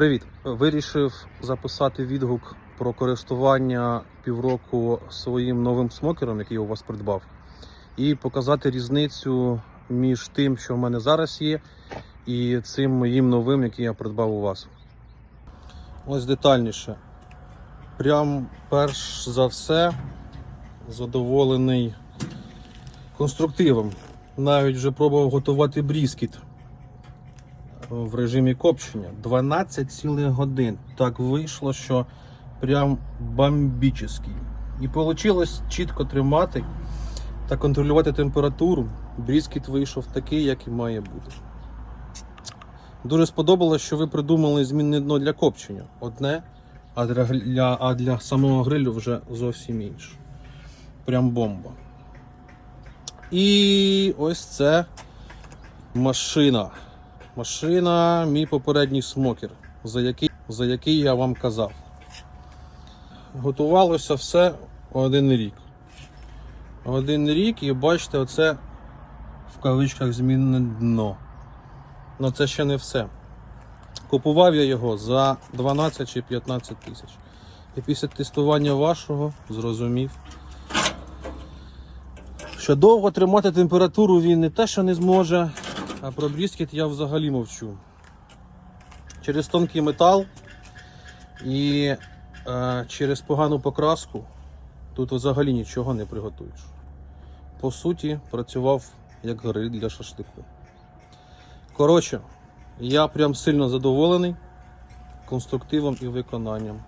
Привіт! Вирішив записати відгук про користування півроку своїм новим смокером, який я у вас придбав, і показати різницю між тим, що в мене зараз є, і цим моїм новим, який я придбав у вас. Ось детальніше. Прям перш за все задоволений конструктивом. Навіть вже пробував готувати бріскіт в режимі копчення 12 цілих годин. Так вийшло, що прям бомбічний. І вийшло чітко тримати та контролювати температуру. Бріскіт вийшов такий, як і має бути. Дуже сподобалось, що ви придумали змінне дно для копчення. Одне, а для, а для самого грилю вже зовсім інше. Прям бомба. І ось це машина. Машина, мій попередній смокер, за який, за який я вам казав. Готувалося все один рік. Один рік і бачите, оце в кавичках змінне дно. Ну це ще не все. Купував я його за 12 чи 15 тисяч. І після тестування вашого зрозумів, що довго тримати температуру він не те, що не зможе, а про бріскет я взагалі мовчу. Через тонкий метал і е, через погану покраску тут взагалі нічого не приготуєш. По суті, працював як гриль для шашлику. Коротше, я прям сильно задоволений конструктивом і виконанням.